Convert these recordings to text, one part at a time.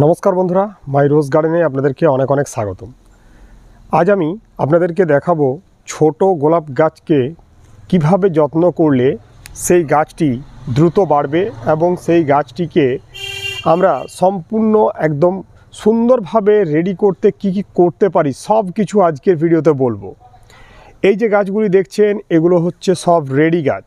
নমস্কার বন্ধুরা, মাই রোজ গার্ডেনে আপনাদেরকে অনেক অনেক স্বাগতম। আজ আমি আপনাদেরকে দেখাবো ছোট গোলাপ গাছকে কীভাবে যত্ন করলে সেই গাছটি দ্রুত বাড়বে এবং সেই গাছটিকে আমরা সম্পূর্ণ একদম সুন্দরভাবে রেডি করতে কি কি করতে পারি, সব কিছু আজকের ভিডিওতে বলব। এই যে গাছগুলি দেখছেন, এগুলো হচ্ছে সব রেডি গাছ।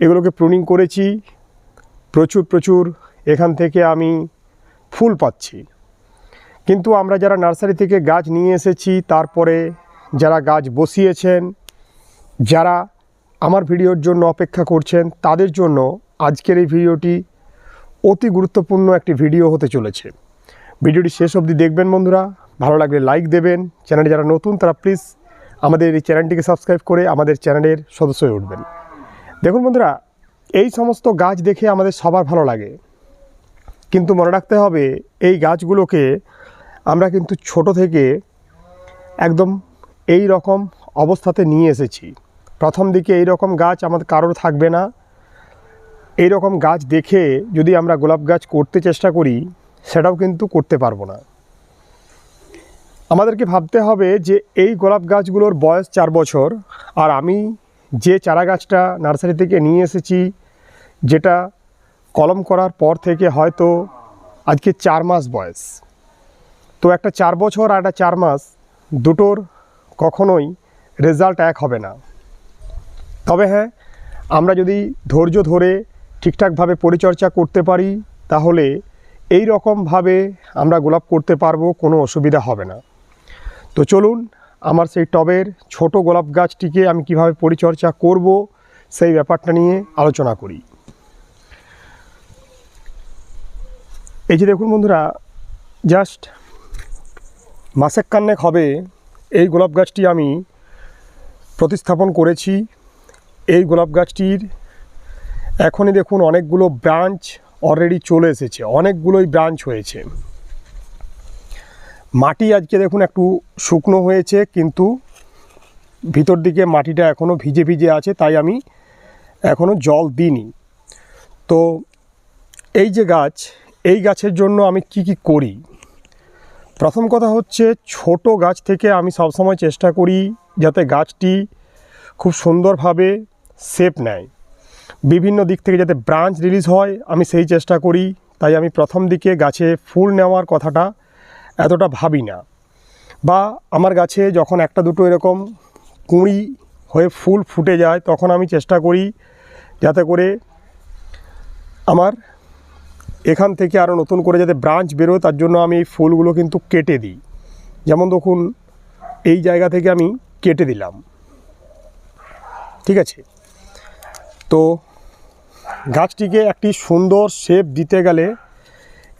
এগুলোকে প্রুনিং করেছি। প্রচুর প্রচুর। এখান থেকে আমি ফুল পাচ্ছি। কিন্তু আমরা যারা নার্সারি থেকে গাছ নিয়ে এসেছি, তারপরে যারা গাছ বসিয়েছেন, যারা আমার ভিডিওর জন্য অপেক্ষা করছেন, তাদের জন্য আজকের এই ভিডিওটি অতি গুরুত্বপূর্ণ একটি ভিডিও হতে চলেছে। ভিডিওটি শেষ অবধি দেখবেন বন্ধুরা, ভালো লাগলে লাইক দেবেন। চ্যানেলে যারা নতুন, তারা প্লিজ আমাদের এই চ্যানেলটিকে সাবস্ক্রাইব করে আমাদের চ্যানেলের সদস্য হয়ে উঠবেন। দেখুন বন্ধুরা, এই সমস্ত গাছ দেখে আমাদের সবার ভালো লাগে। কিন্তু মনে রাখতে হবে, এই গাছগুলোকে আমরা কিন্তু ছোট থেকে একদম এই রকম অবস্থাতে নিয়ে এসেছি। প্রথম দিকে এই রকম গাছ আমাদের কারোর থাকবে না। এই রকম গাছ দেখে যদি আমরা গোলাপ গাছ করতে চেষ্টা করি, সেটাও কিন্তু করতে পারব না। আমাদেরকে ভাবতে হবে যে এই গোলাপ গাছগুলোর বয়স চার বছর, আর আমি যে চারা গাছটা নার্সারি থেকে নিয়ে এসেছি, যেটা কলম করার পর থেকে হয়তো আজকে চার মাস বয়স। তো একটা চার বছর আর একটা চার মাস দুটোর কখনোই রেজাল্ট এক হবে না। তবে হ্যাঁ আমরা যদি ধৈর্য ধরে ঠিকঠাকভাবে পরিচর্যা করতে পারি, তাহলে এই রকমভাবে আমরা গোলাপ করতে পারব, কোনো অসুবিধা হবে না। তো চলুন, আমার সেই টবের ছোট গোলাপ গাছটিকে আমি কীভাবে পরিচর্যা করব, সেই ব্যাপারটা নিয়ে আলোচনা করি। এই যে দেখুন বন্ধুরা জাস্ট মাসেক কান্নেক হবে এই গোলাপ গাছটি আমি প্রতিস্থাপন করেছি। এই গোলাপ গাছটির এখনই দেখুন অনেকগুলো ব্রাঞ্চ অলরেডি চলে এসেছে, অনেকগুলোই ব্রাঞ্চ হয়েছে। মাটি আজকে দেখুন একটু শুকনো হয়েছে, কিন্তু ভিতর দিকে মাটিটা এখনও ভিজে ভিজে আছে, তাই আমি এখনও জল দিইনি। তো এই যে গাছ এই গাছের জন্য আমি কি কি করি? প্রথম কথা হচ্ছে, ছোট গাছ থেকে আমি সবসময় চেষ্টা করি যাতে গাছটি খুব সুন্দরভাবে শেপ নেয়। বিভিন্ন দিক থেকে যাতে ব্রাঞ্চ রিলিজ হয়, আমি সেই চেষ্টা করি। তাই আমি প্রথম দিকে গাছে ফুল নেওয়ার কথাটা এতটা ভাবি না। বা আমার গাছে যখন একটা দুটো এরকম কুঁড়ি হয়ে ফুল ফুটে যায়, তখন আমি চেষ্টা করি যাতে করে আমার এখান থেকে আরও নতুন করে যাতে ব্রাঞ্চ বেরোয়, তার জন্য আমি এই ফুলগুলো কিন্তু কেটে দিই। যেমন দেখুন, এই জায়গা থেকে আমি কেটে দিলাম। ঠিক আছে? তো গাছটিকে একটি সুন্দর শেপ দিতে গেলে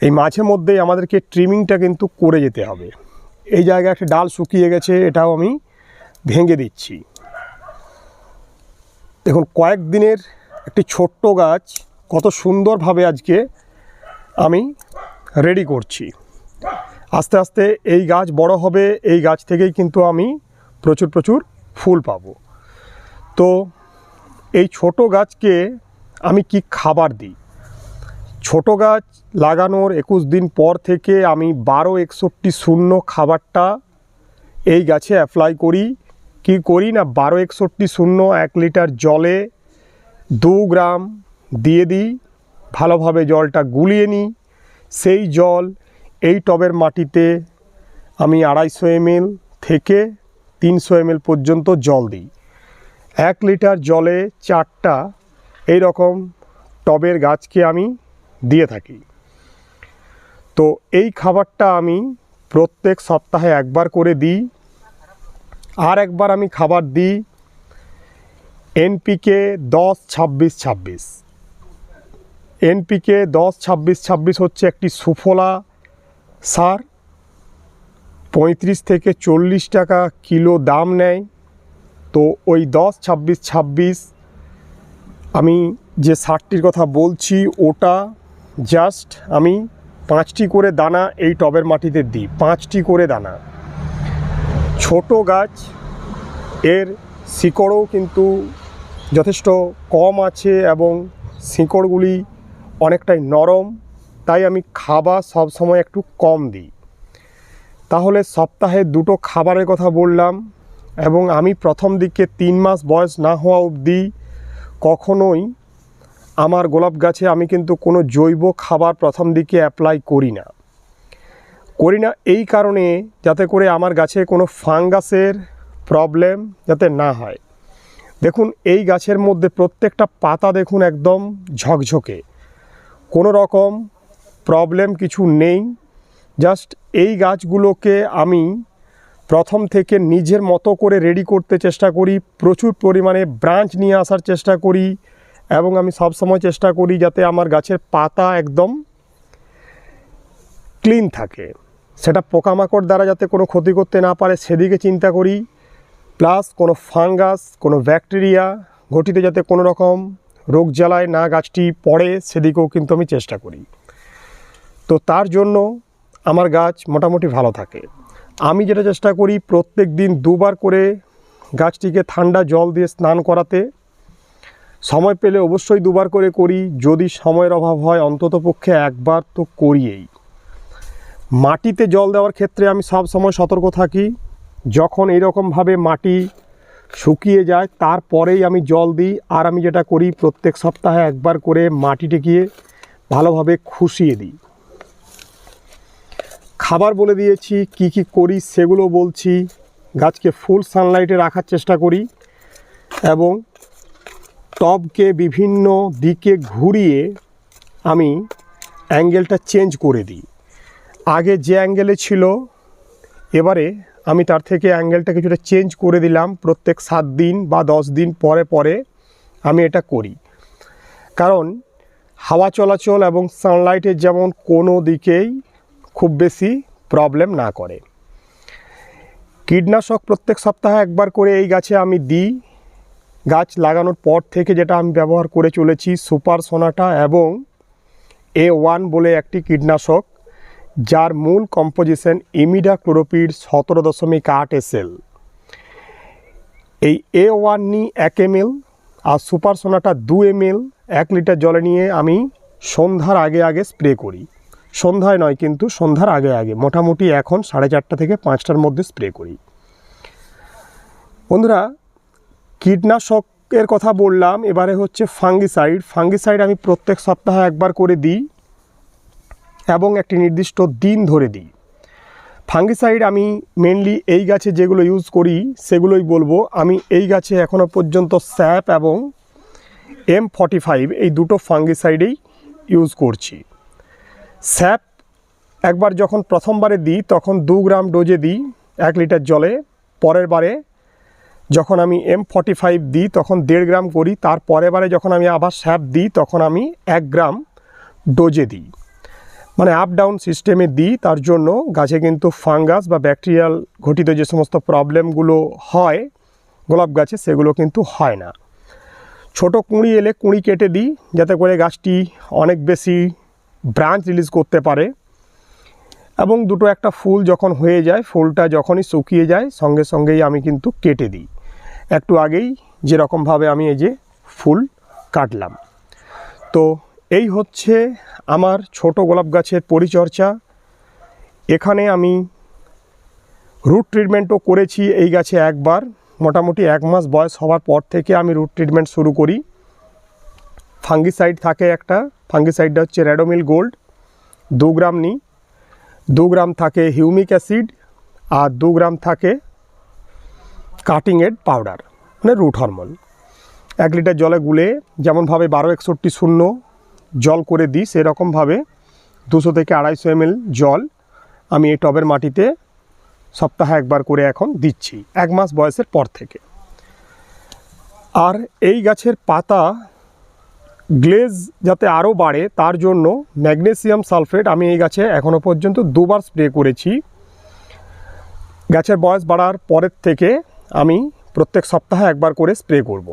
এই মাঝে মধ্যেই আমাদেরকে ট্রিমিংটা কিন্তু করে যেতে হবে। এই জায়গায় একটা ডাল শুকিয়ে গেছে, এটাও আমি ভেঙে দিচ্ছি। দেখুন, কয়েকদিনের একটি ছোট্ট গাছ, কত সুন্দরভাবে আজকে আমি রেডি করছি। আস্তে আস্তে এই গাছ বড় হবে, এই গাছ থেকেই কিন্তু আমি প্রচুর প্রচুর ফুল পাবো। তো এই ছোট গাছকে আমি কি খাবার দিই? ছোট গাছ লাগানোর একুশ দিন পর থেকে আমি বারো একষট্টি শূন্য খাবারটা এই গাছে অ্যাপ্লাই করি। কি করি না, বারো একষট্টি শূন্য এক লিটার জলে দু গ্রাম দিয়ে দিই। ভালোভাবে জলটা গুলিয়ে নিই। সেই জল এই টবের মাটিতে আমি আড়াইশো এমএল থেকে তিনশো এমএল পর্যন্ত জল দিই। এক লিটার জলে চারটা এই রকম টবের গাছকে আমি দিয়ে থাকি। তো এই খাবারটা আমি প্রত্যেক সপ্তাহে একবার করে দিই। আর একবার আমি খাবার দিই এনপিকে দশ ছাব্বিশ ছাব্বিশ। এনপিকে দশ, ছাব্বিশ ছাব্বিশ হচ্ছে একটি সুফলা সার। পঁয়ত্রিশ থেকে চল্লিশ টাকা কিলো দাম নেয়। তো ওই দশ, ছাব্বিশ ছাব্বিশ, আমি যে সারটির কথা বলছি, ওটা জাস্ট আমি পাঁচটি করে দানা এই টবের মাটিতে দিই। পাঁচটি করে দানা। ছোট গাছ, এর শিকড়ও কিন্তু যথেষ্ট কম আছে এবং শিকড়গুলি অনেকটাই নরম, তাই আমি খাবার সব সময় একটু কম দিই। তাহলে সপ্তাহে দুটো খাবারের কথা বললাম এবং আমি প্রথম দিকে তিন মাস বয়স না হওয়া অবধি কখনোই আমার গোলাপ গাছে আমি কিন্তু কোনো জৈব খাবার প্রথম দিকে অ্যাপ্লাই করি না। করি না এই কারণে যাতে করে আমার গাছে কোনো ফাঙ্গাসের প্রবলেম যাতে না হয়। দেখুন, এই গাছের মধ্যে প্রত্যেকটা পাতা দেখুন একদম ঝকঝকে। কোনো রকম প্রবলেম কিছু নেই। জাস্ট এই গাছগুলোকে আমি প্রথম থেকে নিজের মতো করে রেডি করতে চেষ্টা করি, প্রচুর পরিমাণে ব্রাঞ্চ নিয়ে আসার চেষ্টা করি এবং আমি সবসময় চেষ্টা করি যাতে আমার গাছের পাতা একদম ক্লিন থাকে। সেটা পোকামাকড় দ্বারা যাতে কোনো ক্ষতি করতে না পারে, সেদিকে চিন্তা করি। প্লাস কোনো ফাঙ্গাস কোনো ব্যাকটেরিয়া ঘটিতে যাতে কোনো রকম রোগ জ্বালায় না গাছটি পড়ে, সেদিকেও কিন্তু আমি চেষ্টা করি। তো তার জন্য আমার গাছ মোটামুটি ভালো থাকে। আমি যেটা চেষ্টা করি প্রত্যেক দিন দুবার করে গাছটিকে ঠান্ডা জল দিয়ে স্নান করাতে। সময় পেলে অবশ্যই দুবার করে করি। যদি সময়ের অভাব হয়, অন্তত পক্ষে একবার তো করিয়েই। মাটিতে জল দেওয়ার ক্ষেত্রে আমি সব সময় সতর্ক থাকি। যখন এইরকমভাবে মাটি শুকিয়ে যায়, তারপরেই আমি জল দিই। আর আমি যেটা করি, প্রত্যেক সপ্তাহে একবার করে মাটি টেকিয়ে ভালোভাবে খুশিয়ে দিই। খাবার বলে দিয়েছি, কি কি করি সেগুলো বলছি। গাছকে ফুল সানলাইটে রাখার চেষ্টা করি এবং টবকে বিভিন্ন দিকে ঘুরিয়ে আমি অ্যাঙ্গেলটা চেঞ্জ করে দিই। আগে যে অ্যাঙ্গেলে ছিল, এবারে আমি তার থেকে অ্যাঙ্গেলটা কিছুটা চেঞ্জ করে দিলাম প্রত্যেক সাত দিন বা দশ দিন পরে পরে আমি এটা করি। কারণ হাওয়া চলাচল এবং সানলাইটের যেমন কোনো দিকেই খুব বেশি প্রবলেম না করে। কীটনাশক প্রত্যেক সপ্তাহে একবার করে এই গাছে আমি দিই। গাছ লাগানোর পর থেকে যেটা আমি ব্যবহার করে চলেছি, সুপার সোনাটা এবং এ ওয়ান বলে একটি কীটনাশক। যার মূল কম্পোজিশন ইমিডা ক্লোরোপিড সতেরো দশমিক আট এসএল। এই এ ওয়ান নি এক এম আর সুপার সোনাটা দু এম এক লিটার জলে নিয়ে আমি সন্ধ্যার আগে আগে স্প্রে করি। সন্ধ্যায় নয়, কিন্তু সন্ধ্যার আগে আগে, মোটামুটি এখন সাড়ে চারটা থেকে পাঁচটার মধ্যে স্প্রে করি। বন্ধুরা, কীটনাশকের কথা বললাম, এবারে হচ্ছে ফাঙ্গিসাইড। ফাঙ্গিসাইড আমি প্রত্যেক সপ্তাহে একবার করে দিই। এবং একটি নির্দিষ্ট দিন ধরে দিই। ফাঙ্গিসাইড আমি মেনলি এই গাছে যেগুলো ইউজ করি, সেগুলোই বলব। আমি এই গাছে এখনও পর্যন্ত স্যাপ এবং এম ফর্টি ফাইভ এই দুটো ফাঙ্গিসাইডেই ইউজ করছি। স্যাপ একবার যখন প্রথমবারে দিই, তখন দু গ্রাম ডোজে দিই, এক লিটার জলে। পরের বারে যখন আমি এম ফর্টি ফাইভ দিই, তখন দেড় গ্রাম করি। তার পরের বারে যখন আমি আবার স্যাপ দিই, তখন আমি এক গ্রাম ডোজে দিই। মানে আপ ডাউন সিস্টেমে দিই, তার জন্য গাছে কিন্তু ফাঙ্গাস বা ব্যাকটেরিয়াল ঘটিত যে সমস্ত প্রবলেমগুলো হয়, গোলাপ গাছে সেগুলো কিন্তু হয় না। ছোট কুঁড়ি এলে কুঁড়ি কেটে দিই, যাতে করে গাছটি অনেক বেশি ব্রাঞ্চ রিলিজ করতে পারে। এবং দুটো একটা ফুল যখন হয়ে যায়, ফুলটা যখনই শুকিয়ে যায়, সঙ্গে সঙ্গেই আমি কিন্তু কেটে দিই। একটু আগেই যেরকমভাবে আমি এই যে ফুল কাটলাম। তো এই হচ্ছে আমার ছোট গোলাপ গাছের পরিচর্যা। এখানে আমি রুট ট্রিটমেন্টও করেছি এই গাছে একবার। মোটামুটি এক মাস বয়স হওয়ার পর থেকে আমি রুট ট্রিটমেন্ট শুরু করি। ফাঙ্গিসাইড থাকে একটা। ফাঙ্গিসাইডটা হচ্ছে র্যাডোমিল গোল্ড দু গ্রাম নিই দু গ্রাম থাকে হিউমিক অ্যাসিড আর দু গ্রাম থাকে কাটিং এড পাউডার মানে রুট হরমোন এক লিটার জলে গুলে যেমনভাবে বারো একষট্টি শূন্য জল করে দিই সেরকমভাবে দুশো থেকে আড়াইশো এমএল জল আমি এই টবের মাটিতে সপ্তাহে একবার করে এখন দিচ্ছি, এক মাস বয়সের পর থেকে। আর এই গাছের পাতা গ্লেজ যাতে আরও বাড়ে, তার জন্য ম্যাগনেসিয়াম সালফেট আমি এই গাছে এখনও পর্যন্ত দুবার স্প্রে করেছি। গাছের বয়স বাড়ার পরের থেকে আমি প্রত্যেক সপ্তাহে একবার করে স্প্রে করব।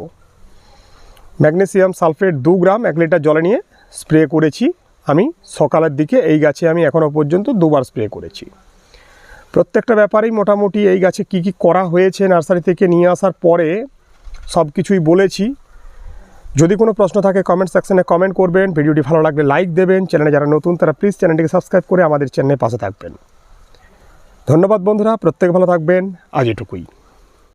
ম্যাগনেসিয়াম সালফেট দু গ্রাম এক লিটার জলে নিয়ে স্প্রে করেছি। আমি সকালের দিকে এই গাছে আমি এখনও পর্যন্ত দুবার স্প্রে করেছি। প্রত্যেকটা ব্যাপারেই মোটামুটি এই গাছে কি কি করা হয়েছে নার্সারি থেকে নিয়ে আসার পরে সব কিছুই বলেছি। যদি কোনো প্রশ্ন থাকে কমেন্ট সেকশনে কমেন্ট করবেন। ভিডিওটি ভালো লাগলে লাইক দেবেন। চ্যানেলে যারা নতুন, তারা প্লিজ চ্যানেলটিকে সাবস্ক্রাইব করে আমাদের চ্যানেলের পাশে থাকবেন। ধন্যবাদ বন্ধুরা, প্রত্যেক ভালো থাকবেন। আজ এটুকুই।